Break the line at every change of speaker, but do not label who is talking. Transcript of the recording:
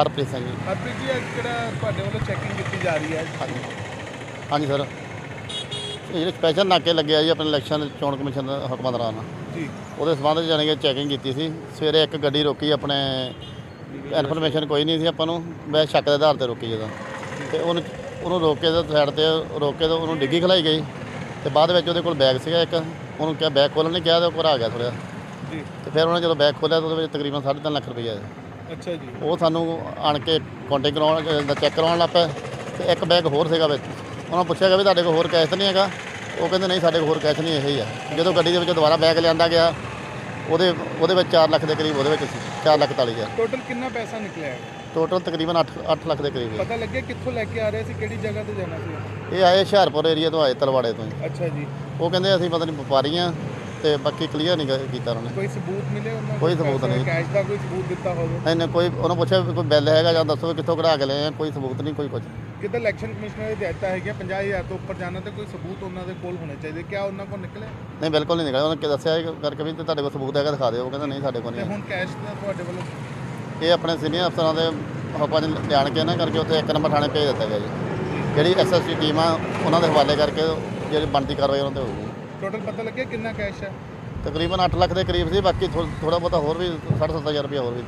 ਹਰਪ੍ਰੀਤ ਸਿੰਘ ਜੀ।
ਹਰਪ੍ਰੀਤ ਜੀ ਅੱਜ ਜਿਹੜਾ ਤੁਹਾਡੇ ਵੱਲੋਂ ਚੈਕਿੰਗ ਕੀਤੀ ਜਾ ਰਹੀ ਹੈ?
ਹਾਂਜੀ। ਹਾਂਜੀ ਸਰ। ਇਹ ਜਿਹੜੇ ਸਪੈਸ਼ਲ ਨਾਕੇ ਲੱਗੇ ਆ ਜੀ ਆਪਣੇ ਇਲੈਕਸ਼ਨ ਚੋਣ ਕਮਿਸ਼ਨ ਦੇ ਹੁਕਮਾਂ ਦੌਰਾਨ
ਜੀ।
ਉਹਦੇ ਸੰਬੰਧ ਵਿੱਚ ਜਾਣੀ ਕਿ ਚੈਕਿੰਗ ਕੀਤੀ ਸੀ। ਸਵੇਰੇ ਇੱਕ ਗੱਡੀ ਰੋਕੀ ਆਪਣੇ ਇਨਫੋਰਮੇਸ਼ਨ ਕੋਈ ਨਹੀਂ ਸੀ ਆਪਾਂ ਨੂੰ। ਮੈਂ ਸ਼ੱਕ ਦੇ ਆਧਾਰ ਤੇ ਰੋਕੀ ਜਦੋਂ। ਤੇ ਉਹਨੂੰ ਉਹਨੂੰ ਰੋਕ ਕੇ ਸਾਈਡ ਤੇ ਰੋਕ ਕੇ ਤੇ ਉਹਨੂੰ ਡਿੱਗੀ ਖਲਾਈ ਗਈ। ਤੇ ਬਾਅਦ ਵਿੱਚ ਉਹਦੇ ਕੋਲ ਬੈਗ ਸੀਗਾ ਇੱਕ। ਉਹਨੂੰ ਕਿਹਾ ਬੈਗ ਖੋਲ੍ਹਣ ਨੇ ਕਿਹਾ ਤੇ ਉਹ ਘਬਰਾ ਗਿਆ ਥੋੜ੍ਹਾ।
ਜੀ।
ਤੇ ਫਿਰ ਉਹਨੇ ਜਦੋਂ ਬੈਗ ਖੋਲ੍ਹਿਆ ਤਾਂ ਉਹਦੇ ਵਿੱਚ ਤਕਰੀਬਨ 3.5 ਲੱਖ ਰੁਪਈਆ ਹੈ
ਅੱਛਾ ਜੀ।
ਉਹ ਸਾਨੂੰ ਆਣ ਕੇ ਕਾਂਟੈਕਟ ਕਰਾਉਣ ਦਾ ਚੈੱਕ ਕਰਾਉਣ ਲੱਗ ਪਏ ਤੇ ਇੱਕ ਬੈਗ ਹੋਰ ਸੀਗਾ ਵਿੱਚ। ਉਹਨਾਂ ਪੁੱਛਿਆ ਗਿਆ ਵੀ ਤੁਹਾਡੇ ਕੋਲ ਹੋਰ ਕੈਸ਼ ਤਾਂ ਨਹੀਂ ਹੈਗਾ? ਉਹ ਕਹਿੰਦੇ ਨਹੀਂ ਸਾਡੇ ਕੋਲ ਹੋਰ ਕੈਸ਼ ਨਹੀਂ ਇਹ ਹੀ ਆ। ਜਦੋਂ ਗੱਡੀ ਦੇ ਵਿੱਚ ਦੁਬਾਰਾ ਬੈਗ ਲਿਆਂਦਾ ਗਿਆ ਉਹਦੇ ਉਹਦੇ ਵਿੱਚ 4 ਲੱਖ ਦੇ ਕਰੀਬ ਉਹਦੇ ਵਿੱਚ ਸੀ 4 ਲੱਖ 40 ਹਜ਼ਾਰ।
ਟੋਟਲ ਕਿੰਨਾ ਪੈਸਾ ਨਿਕਲਿਆ? ਹੈ
ਟੋਟਲ ਤਕਰੀਬਨ 8 8 ਲੱਖ ਦੇ ਕਰੀਬ। ਹੈ।
ਪਤਾ ਲੱਗਿਆ ਕਿੱਥੋਂ ਲੈ ਕੇ ਆ ਰਹੇ ਸੀ ਕਿਹੜੀ ਜਗ੍ਹਾ ਤੇ ਜਾਣਾ ਸੀ?
ਇਹ ਆਏ ਹੁਸ਼ਿਆਰਪੁਰ ਏਰੀਆ ਤੋਂ ਆਏ ਤਲਵਾੜੇ ਤੋਂ।
ਅੱਛਾ ਜੀ।
ਉਹ ਕਹਿੰਦੇ ਅਸੀਂ ਪਤਾ ਨਹੀਂ ਵਪਾਰੀ ਆ ਤੇ ਬਾਕੀ ਕਲੀਅਰ ਨਹੀਂ ਕ- ਕੀਤਾ ਉਹਨਾਂ ਨੇ।
ਕੋਈ ਸਬੂਤ ਮਿਲੇ ਉਹਨਾਂ
ਕੋਈ ਸਬੂਤ ਨਹੀਂ।
ਕੈਸ਼ ਦਾ ਕੋਈ ਸਬੂਤ ਦਿੱਤਾ ਹੋਵੇ?
ਨਹੀਂ ਨਹੀਂ ਕੋਈ ਉਹਨੂੰ ਪੁੱਛਿਆ ਵੀ ਕੋਈ ਬਿੱਲ ਹੈਗਾ ਜਾਂ ਦੱਸੋ ਵੀ ਕਿੱਥੋਂ ਕਢਾ ਕੇ ਲਏ ਆ ਕੋਈ ਸਬੂਤ ਨਹੀਂ ਕੋਈ ਕੁਝ
ਕਿਤੇ ਇਲੈਕਸ਼ਨ ਕਮਿਸ਼ਨਰ ਦੀ ਹਦਾਇਤਾਂ ਹੈਗੀਆਂ 50000 ਤੋਂ ਉੱਪਰ ਜਾਣਾ ਤੇ ਕੋਈ ਸਬੂਤ ਉਹਨਾਂ ਦੇ ਕੋਲ ਹੋਣੇ ਚਾਹੀਦੇ। ਕਿਆ ਉਹਨਾਂ ਕੋਲ ਨਿਕਲੇ
ਨਹੀਂ ਬਿਲਕੁਲ ਨਹੀਂ ਨਿਕਲਿਆ। ਉਹਨੇ ਕਿ ਦੱਸਿਆ ਇਹ ਕਰਕੇ ਵੀ ਤੇ ਤੁਹਾਡੇ ਕੋਲ ਸਬੂਤ ਹੈਗਾ ਦਿਖਾ ਦਿਓ। ਉਹ ਕਹਿੰਦਾ ਨਹੀਂ ਸਾਡੇ ਕੋਲ
ਤੇ
ਨਹੀਂ।
ਹੁਣ ਕੈਸ਼ ਦਾ ਤੁਹਾਡੇ ਵੱਲੋਂ
ਇਹ ਆਪਣੇ ਸੀਨੀਅਰ ਅਫਸਰਾਂ ਦੇ ਹੁਕਮਾਂ 'ਚ ਲਿਆਣ ਕੇ ਨਾ ਕਰਕੇ ਉੱਥੇ ਇੱਕ ਨੰਬਰ ਥਾਣੇ ਭੇਜ ਦਿੱਤਾ ਗਿਆ ਜੀ। ਜਿਹੜੀ ਐਸਐਸਟੀ ਟੀਮ ਆ ਉਹਨਾਂ ਦੇ ਹਵਾਲੇ ਕਰਕੇ ਜਿਹੜੀ ਬਣਦੀ ਕਾਰਵਾਈ ਉਹਨਾਂ ਤੇ ਹੋਊਗੀ।
ਟੋਟਲ ਪਤਾ ਲੱਗਿਆ ਕਿੰਨਾ ਕੈਸ਼ ਹੈ?
ਤਕਰੀਬਨ 8 ਲੱਖ ਦੇ ਕਰੀਬ ਸੀ, ਬਾਕੀ ਥੋੜਾ ਬਹੁਤਾ ਹੋਰ ਵੀ 60 70 ਹਜ਼ਾਰ ਰੁਪਇਆ ਹੋਰ ਵੀ